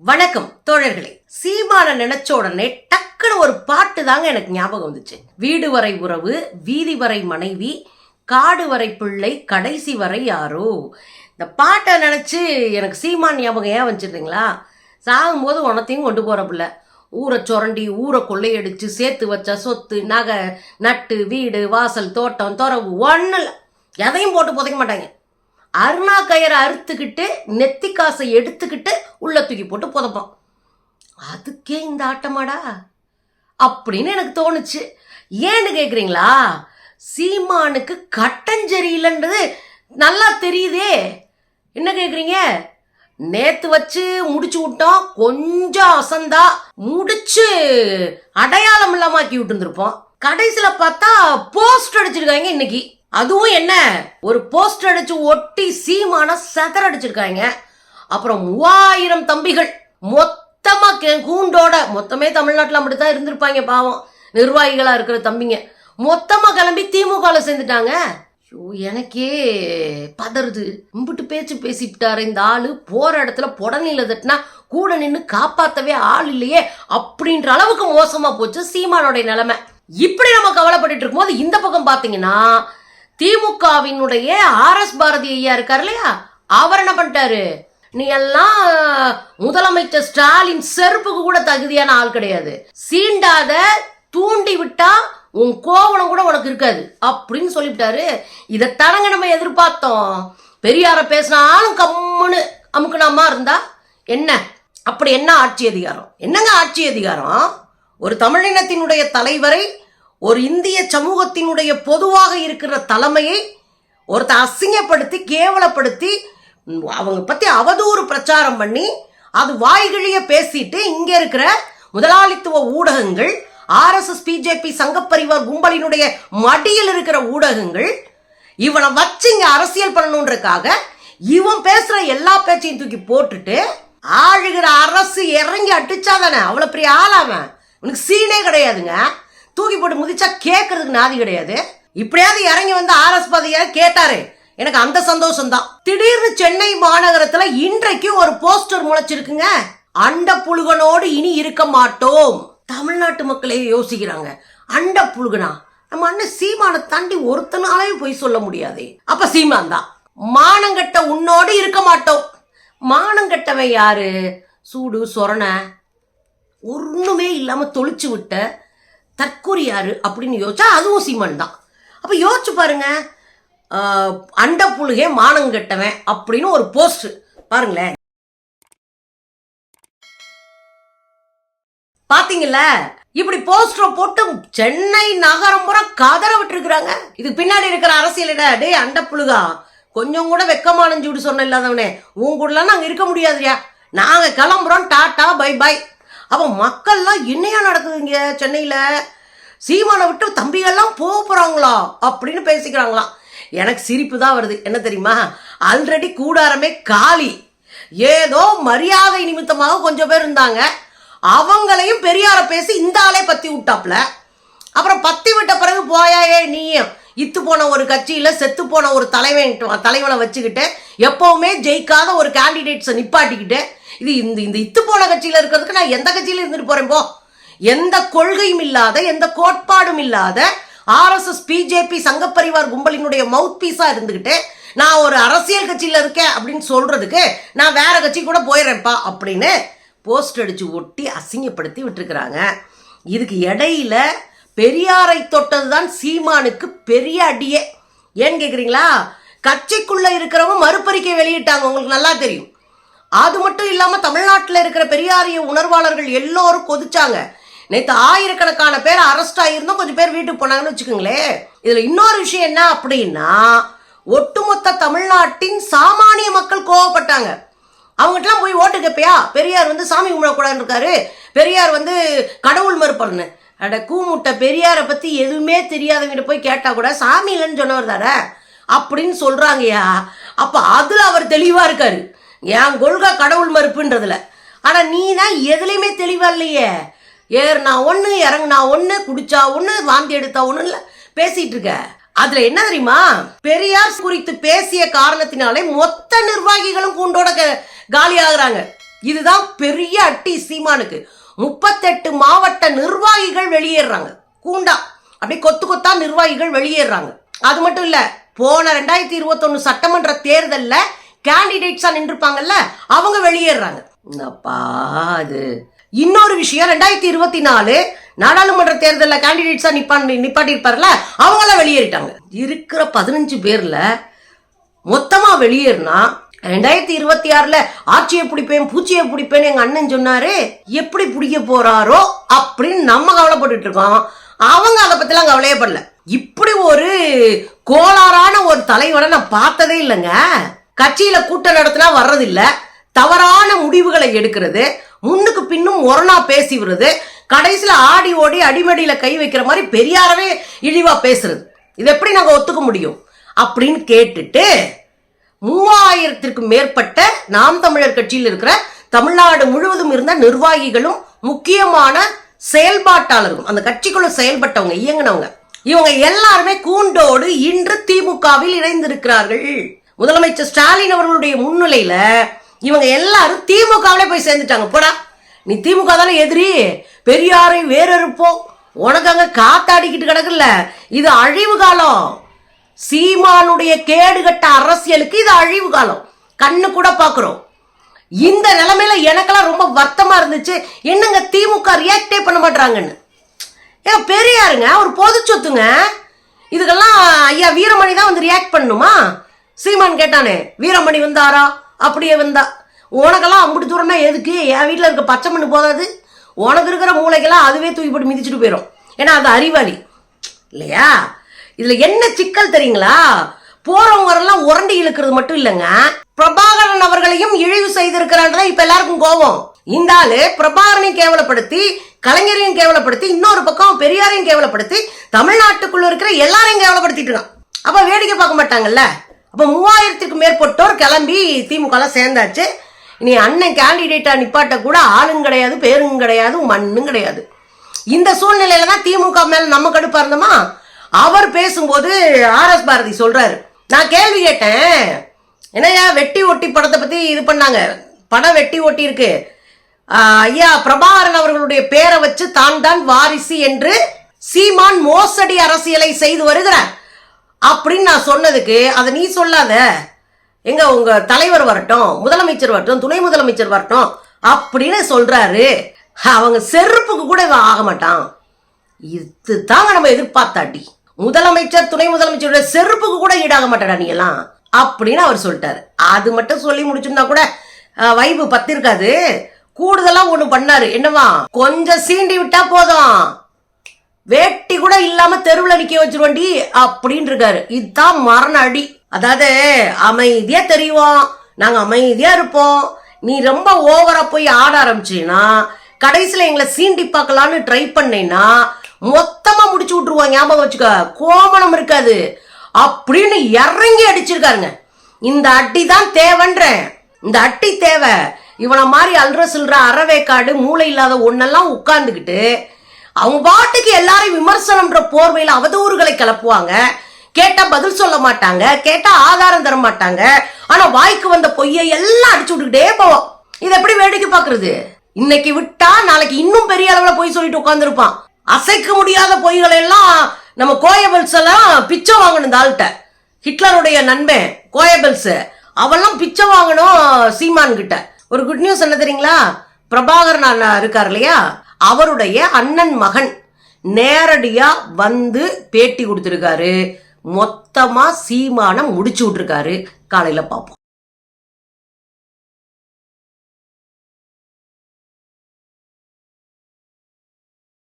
வணக்கம் தோழர்களே. சீமான நினைச்ச உடனே டக்குன்னு ஒரு பாட்டு தாங்க எனக்கு ஞாபகம் வந்துச்சு. வீடு வரை உறவு வீதி வரை மனைவி காடு வரை பிள்ளை கடைசி வரை யாரோ. இந்த பாட்டை நினச்சி எனக்கு சீமான் ஞாபகம் ஏன் வச்சுருந்தீங்களா சாகும்போது உனத்தையும் கொண்டு போற பிள்ளை. ஊரை சுரண்டி ஊரை கொள்ளையடிச்சு சேர்த்து வச்ச சொத்து நகை நட்டு வீடு வாசல் தோட்டம் துறவு ஒன்றும் இல்லை எதையும் போட்டு புதைக்க மாட்டாங்க. அருணா கயிறை அறுத்துக்கிட்டு நெத்தி காசை எடுத்துக்கிட்டு உள்ள தூக்கி போட்டு புதைப்போம் அதுக்கே இந்த ஆட்டமாடா? அப்படின்னு எனக்கு தோணுச்சு. ஏன்னு கேட்குறீங்களா சீமானுக்கு கட்டஞ்செறியிலன்றது நல்லா தெரியுதே. என்ன கேட்குறீங்க நேத்து வச்சு முடிச்சு விட்டோம். கொஞ்சம் அசந்தா முடிச்சு அடையாளம் இல்லாம ஆக்கி விட்டுருந்துருப்போம். கடைசியில பார்த்தா போஸ்ட் அடிச்சிருக்காங்க இன்னைக்கு. அதுவும் என்ன? ஒரு போஸ்டர் அடிச்சு ஒட்டி சீமான செதற அடிச்சிருக்காங்க. அப்புறம் மூவாயிரம் தம்பிகள் மொத்தமா கே- கூண்டோட மொத்தமே தமிழ்நாட்டில் அப்படித்தான் இருந்திருப்பாங்க பாவம். நிர்வாகிகளா இருக்கிற தம்பிங்க. மொத்தமா கிளம்பி திமுகல சேர்ந்துட்டாங்க. ஐயோ, எனக்கே பதறுது. கும்பிட்டு பேச்சு பேசிவிட்டாரு இந்த ஆளு. போற இடத்துல புடநில தட்டினா கூட நின்று காப்பாத்தவே ஆள் இல்லையே அப்படின்ற அளவுக்கு மோசமா போச்சு சீமானோட நிலைமை. இப்படி நம்ம கவலைப்பட்டுட்டு இருக்கும்போது இந்த பக்கம் பாத்தீங்கன்னா திமுகவினுடைய ஆர் எஸ் பாரதி ஐயா இருக்கார் இல்லையா? அவர் என்ன பண்ணிட்டாரு. நீ எல்லாம் முதலமைச்சர் ஸ்டாலின் செருப்புக்கு கூட தகுதியான ஆள் கிடையாது. சீண்டாத தூண்டி விட்டா உன் கோவணம் கூட உனக்கு இருக்காது. அப்படின்னு சொல்லிவிட்டாரு. இதை தனங்க நம்ம எதிர்பார்த்தோம். பெரியார பேசினாலும் கம்முன்னு அமுக்குனாமா இருந்தா? என்ன? அப்படி என்ன ஆட்சி அதிகாரம்? என்னங்க ஆட்சி அதிகாரம்? ஒரு தமிழினத்தினுடைய தலைவரை ஒரு இந்திய சமூகத்தினுடைய பொதுவாக இருக்கிற தலைமையை ஒருத்த அசிங்கப்படுத்தி கேவலப்படுத்தி அவங்க பத்தி அவதூறு பிரச்சாரம் பண்ணி அது வாய்கிழிய பேசிட்டு இங்க இருக்கிற முதலாளித்துவ ஊடகங்கள் ஆர்எஸ்எஸ் பிஜேபி சங்கப்பரிவார் கும்பலினுடைய மடியில் இருக்கிற ஊடகங்கள் இவனை வச்சு இங்க அரசியல் பண்ணணுன்றக்காக இவன் பேசுற எல்லா பேச்சையும் தூக்கி போட்டுட்டு ஆழுகிற அரசு இறங்கி அடிச்சாதானே? அவ்வளவு பெரிய ஆளாவன் உனக்கு சீனே கிடையாதுங்க. தூக்கி போட்டு முதிச்சா கேட்கறதுக்கு நாதி கிடையாது. இப்படியாவது இறங்கி வந்து ஆர்எஸ் பாதையா கேட்டாரு. எனக்கு அந்த சந்தோஷம் தான் திடீர்னு சென்னை மாநகரத்துல இன்றைக்கு ஒரு போஸ்டர் முளைச்சிருக்குங்க. அண்ட புழுகனோடு இனி இருக்க மாட்டோம். தமிழ்நாட்டு மக்களே யோசிக்கிறாங்க. அண்ட புழுகனா? நம்ம அண்ணன் சீமானை தாண்டி ஒருத்தனாலையும் போய் சொல்ல முடியாது. அப்ப சீமான் தான். மானங்கட்ட உன்னோடு இருக்க மாட்டோம். மானங்கட்டவன் யாரு? சூடு சொரண. ஒண்ணுமே இல்லாம தொளிச்சு விட்ட தற்கொலை யாரு அப்படின்னு யோசிச்சா அதுவும் சீமன் தான். அப்போ யோசிச்சு பாருங்க அண்ட புழுகே மானங்கட்டவன் அப்படின்னு ஒரு போஸ்ட் பாருங்களேன். பாத்தீங்கல்ல இப்படி போஸ்டர் போட்டு சென்னை நகரம் பூரா கதற விட்டுருக்குறாங்க. இதுக்கு பின்னாடி இருக்கிற அரசியலிட டேய் அண்ட புழுகா கொஞ்சம் கூட வெக்கமான சூடு சொன்ன இல்லாதவனே. உன் கூடலாம் நாங்கள் இருக்க முடியாதுயா நாங்கள் கிளம்புறோம் டாட்டா பை பை. அப்போ மக்கள்லாம் என்னையா நடக்குதுங்க சென்னையில்? சீமானை விட்டு தம்பிகள்லாம் போக போகிறாங்களா அப்படின்னு பேசிக்கிறாங்களாம். எனக்கு சிரிப்பு தான் வருது. என்ன தெரியுமா? ஆல்ரெடி கூடாரமே காலி. ஏதோ மரியாதை நிமித்தமாக கொஞ்சம் பேர் இருந்தாங்க. அவங்களையும் பெரியார பேசி இந்த ஆளே பத்தி விட்டாப்ல. அப்புறம் பத்தி விட்ட பிறகு போயாயே நீயும். இத்து போன ஒரு கட்சியில செத்து போன ஒரு தலைவன் தலைவனை வச்சுக்கிட்டு எப்போவுமே ஜெயிக்காத ஒரு கேண்டிடேட்ஸை நிப்பாட்டிக்கிட்டு இது இந்த இந்த இத்து போன கட்சியில் இருக்கிறதுக்கு நான் எந்த கட்சியில இருந்துட்டு போகிறேன் போ? எந்த கொள்கையும் இல்லாத எந்த கோட்பாடும் இல்லாத ஆர்எஸ்எஸ் பிஜேபி சங்கப்பரிவார் கும்பலினுடைய மவுத் பீஸாக இருந்துக்கிட்டு நான் ஒரு அரசியல் கட்சியில் இருக்கேன் அப்படின்னு சொல்கிறதுக்கு நான் வேற கட்சி கூட போயிடுறேன்ப்பா அப்படின்னு போஸ்ட் அடித்து ஒட்டி அசிங்கப்படுத்தி விட்டுருக்குறாங்க. இதுக்கு இடையில பெரியாரை தொட்டது தான் சீமானுக்கு பெரிய அடியே. ஏன்னு கேட்குறீங்களா கட்சிக்குள்ள இருக்கிறவங்க மறுபறிக்கை வெளியிட்டாங்க. உங்களுக்கு நல்லா தெரியும். அது மட்டும் இல்லாம தமிழ்நாட்டில் இருக்கிற பெரியாரிய உணர்வாளர்கள் எல்லோரும் கொதிச்சாங்க. நேற்று ஆயிரக்கணக்கான பேர் அரெஸ்ட் ஆகியிருந்தோம் கொஞ்சம் பேர் வீட்டுக்கு போனாங்கன்னு வச்சுக்கோங்களேன். இதில் இன்னொரு விஷயம் என்ன அப்படின்னா ஒட்டுமொத்த தமிழ்நாட்டின் சாமானிய மக்கள் கோவப்பட்டாங்க. அவங்ககிட்டலாம் போய் ஓட்டு கேட்பியா பெரியார் வந்து சாமி கும்பிடக்கூடாதுன்னு இருக்காரு பெரியார் வந்து கடவுள் மறுப்பல்னு அட கூமுட்டை பெரியாரை பற்றி எதுவுமே தெரியாதவங்கிட்ட போய் கேட்டால் கூட சாமி இல்லைன்னு சொன்னவர் தானே? அப்படின்னு சொல்கிறாங்கயா அப்போ அதில் அவர் தெளிவாக இருக்காரு. என் கொள்கை கடவுள் மறுப்புன்றதுல. ஆனால் நீ தான் எதுலேயுமே தெளிவாக இல்லையே. ஏறுனா ஒன்று இறங்குனா ஒன்று குடிச்சா ஒன்று வாந்தி எடுத்தா ஒன்று இல்லை பேசிகிட்டு இருக்க. அதில் என்ன தெரியுமா? பெரியார் குறித்து பேசிய காரணத்தினாலே மொத்த நிர்வாகிகளும் கூண்டோட க- காலி ஆகுறாங்க இதுதான் பெரிய அட்டி சீமானுக்கு. முப்பத்தெட்டு மாவட்ட நிர்வாகிகள் வெளியேறாங்க கூண்டா. அப்படியே கொத்து கொத்தா நிர்வாகிகள் வெளியேறாங்க அது மட்டும் இல்லை போன ரெண்டாயிரத்தி இருபத்தொன்னு சட்டமன்ற தேர்தலில் கேண்டிடேட்ஸாக நின்றுருப்பாங்கல்ல அவங்க வெளியேறாங்க. என்னப்பா அது. இன்னொரு விஷயம் ரெண்டாயிரத்தி இருபத்தி நாலு நாடாளுமன்ற தேர்தலில் கேண்டிடேட்ஸாக நிப்பாண்டி நிப்பாட்டிருப்பார்ல அவங்களாம் வெளியேறிட்டாங்க. இருக்கிற பதினஞ்சு பேரில் மொத்தமாக வெளியேறினா ரெண்டாயிரத்தி இருபத்தி ஆறில் ஆட்சியை பிடிப்பேன் பூச்சியை பிடிப்பேன் எங்கள் அண்ணன் சொன்னாரு எப்படி பிடிக்க போகிறாரோ அப்படின்னு நம்ம கவலைப்பட்டுட்டு இருக்கோம். அவங்க அதை பற்றிலாம் கவலையே படல. இப்படி ஒரு கோளாறான ஒரு தலைவனை நான் பார்த்ததே இல்லைங்க. கட்சியில கூட்டம் நடத்தினா வர்றதில்ல. தவறான முடிவுகளை எடுக்கிறது. முன்னுக்கு பின்னும் ஒரணா பேசி விடுறது. கடைசியில ஆடி ஓடி அடிமடியில கை வைக்கிற மாதிரி பெரியாரவே இழிவா பேசுறது. இது எப்படி நாங்க ஒத்துக்க முடியும்? அப்படின்னு கேட்டுட்டு மூவாயிரத்திற்கும் மேற்பட்ட நாம் தமிழர் கட்சியில் இருக்கிற தமிழ்நாடு முழுவதும் இருந்த நிர்வாகிகளும் முக்கியமான செயல்பாட்டாளர்களும் அந்த கட்சிக்குள்ள செயல்பட்டவங்க இயங்குனவங்க இவங்க எல்லாருமே கூண்டோடு இன்று திமுகவில் இணைந்திருக்கிறார்கள். முதலமைச்சர் ஸ்டாலின் அவர்களுடைய முன்னிலையில இவங்க எல்லாரும் திமுகவிலே போய் சேர்ந்துட்டாங்க. போடா நீ திமுக தானே எதிரி? பெரியாரை வேறறுப்போம். உனக்கு அங்க காத்தாடிக்கிட்டு கிடக்குல்ல. இது அழிவு காலம். சீமானுடைய கேடுகட்ட அரசியலுக்கு இது அழிவு காலம். கண்ணு கூட பாக்குறோம். இந்த நிலைமையில எனக்கெல்லாம் ரொம்ப வருத்தமா இருந்துச்சு. என்னங்க திமுக ரியாக்டே பண்ண மாட்டாங்கன்னு ஏ பெரியாருங்க ஒரு பொது சொத்துங்க. இதுக்கெல்லாம் ஐயா வீரமணி தான் வந்து ரியாக்ட் பண்ணணுமா சீமான் கேட்டானே வீரமணி வந்தாரா? அப்படியே வந்தா. உனக்கெல்லாம் அம்புட்டு தூரம்னா எதுக்கு? என் வீட்டில் இருக்க பச்சை மண்ணு போதாது. உனக்கு இருக்கிற மூளைக்கெல்லாம் அதுவே தூக்கி போட்டு மிதிச்சுட்டு போயிடும் ஏன்னா அது அறிவாளி. இல்லையா? இதில் என்ன சிக்கல் தெரியுங்களா? போறவங்கெல்லாம் உரண்டி இழுக்கிறது மட்டும் இல்லைங்க. பிரபாகரன் அவர்களையும் இழிவு செய்திருக்கிறான்றத இப்ப எல்லாருக்கும் கோபம். இந்த ஆளு கேவலப்படுத்தி கலைஞரையும் கேவலப்படுத்தி இன்னொரு பக்கம் பெரியாரையும் கேவலப்படுத்தி தமிழ்நாட்டுக்குள்ள இருக்கிற எல்லாரையும் கேவலப்படுத்திட்டு இருக்கான். அப்ப வேடிக்கை பார்க்க மாட்டாங்கல்ல? அப்ப மூவாயிரத்துக்கு மேற்பட்டோர் கிளம்பி திமுக சேர்ந்தாச்சு. இனி அண்ணன் கேண்டிடேட்டா நிப்பாட்ட கூட ஆளும் கிடையாது பேரும் கிடையாது மண்ணும் கிடையாது. இந்த சூழ்நிலையில தான் திமுக மேல நம்ம கடுப்பா இருந்தோமா? அவர் பேசும்போது ஆர் எஸ் பாரதி சொல்றாரு. நான் கேள்வி கேட்டேன். என்னய்யா வெட்டி ஒட்டி படத்தை பத்தி இது பண்ணாங்க? படம் வெட்டி ஒட்டி இருக்கு ஐயா பிரபாகரன் அவர்களுடைய பேரை வச்சு தான் தான் வாரிசு என்று சீமான் மோசடி அரசியலை செய்து வருகிறார். அப்படின்னு நான் சொன்னதுக்கு அதை நீ சொல்லாத. எங்க உங்க தலைவர் வரட்டும் முதலமைச்சர் வரட்டும் துணை முதலமைச்சர் வரட்டும் அப்படின்னு சொல்றாரு. அவங்க செருப்புக்கு கூட இவன் ஆக மாட்டான். இது தாங்க நம்ம எதிர்பார்த்தாட்டி. முதலமைச்சர் துணை முதலமைச்சருடைய செருப்புக்கு கூட ஈடாக மாட்டாடா நீ எல்லாம் அப்படின்னு அவர் சொல்லிட்டாரு. அது மட்டும் சொல்லி முடிச்சிருந்தா கூட வைபு பத்திருக்காது. கூடுதலா ஒண்ணு பண்ணாரு. என்னவா கொஞ்சம் சீண்டி விட்டா போதும். வேட்டி கூட இல்லாம தெருவில் நிக்க வச்சிருவண்டி அப்படின்னு இருக்காரு இதுதான் மரண அடி. அதாவது அமைதியா தெரியும் நாங்க அமைதியா இருப்போம். நீ ரொம்ப ஓவரா போய் ஆட ஆரம்பிச்சீன்னா கடைசியில எங்களை சீண்டி பார்க்கலான்னு ட்ரை பண்ணேன்னா மொத்தமா முடிச்சு விட்டுருவான் ஞாபகம் வச்சுக்க. கோமணம் இருக்காது. அப்படின்னு இறங்கி அடிச்சிருக்காருங்க. இந்த அட்டி தான் தேவைன்றேன். இந்த அட்டி தேவை. இவனை மாதிரி அல்ற சில்ற அறவேக்காடு மூளை இல்லாத ஒன்னெல்லாம் உட்கார்ந்துக்கிட்டு அவங்க பாட்டுக்கு எல்லாரையும் விமர்சனம்ன்ற போர்வையில் அவதூறுகளை கிளப்புவாங்க. கேட்டா பதில் சொல்ல மாட்டாங்க கேட்டா ஆதாரம் தர மாட்டாங்க. ஆனா வாய்க்கு வந்த பொய்யை எல்லாம் அடிச்சு விட்டுக்கிட்டே போவோம். இதை எப்படி வேடிக்கை பாக்குறது இன்னைக்கு விட்டா நாளைக்கு இன்னும் பெரிய அளவுல பொய் சொல்லிட்டு உட்காந்துருப்பான் அசைக்க முடியாத பொய்களை எல்லாம் நம்ம கோயபெல்ஸ் எல்லாம் பிச்சை வாங்கணும் இந்த ஆள்கிட்ட. ஹிட்லருடைய நண்பன் கோயபெல்ஸ் அவெல்லாம் பிச்சை வாங்கணும் சீமான் கிட்ட ஒரு குட் நியூஸ் என்ன தெரியுங்களா? பிரபாகரன் அண்ணா இருக்கார் இல்லையா? அவருடைய அண்ணன் மகன் நேரடியா வந்து பேட்டி கொடுத்துருக்காரு. மொத்தமா சீமானம் முடிச்சு விட்டுருக்காரு. காலையில பார்ப்போம்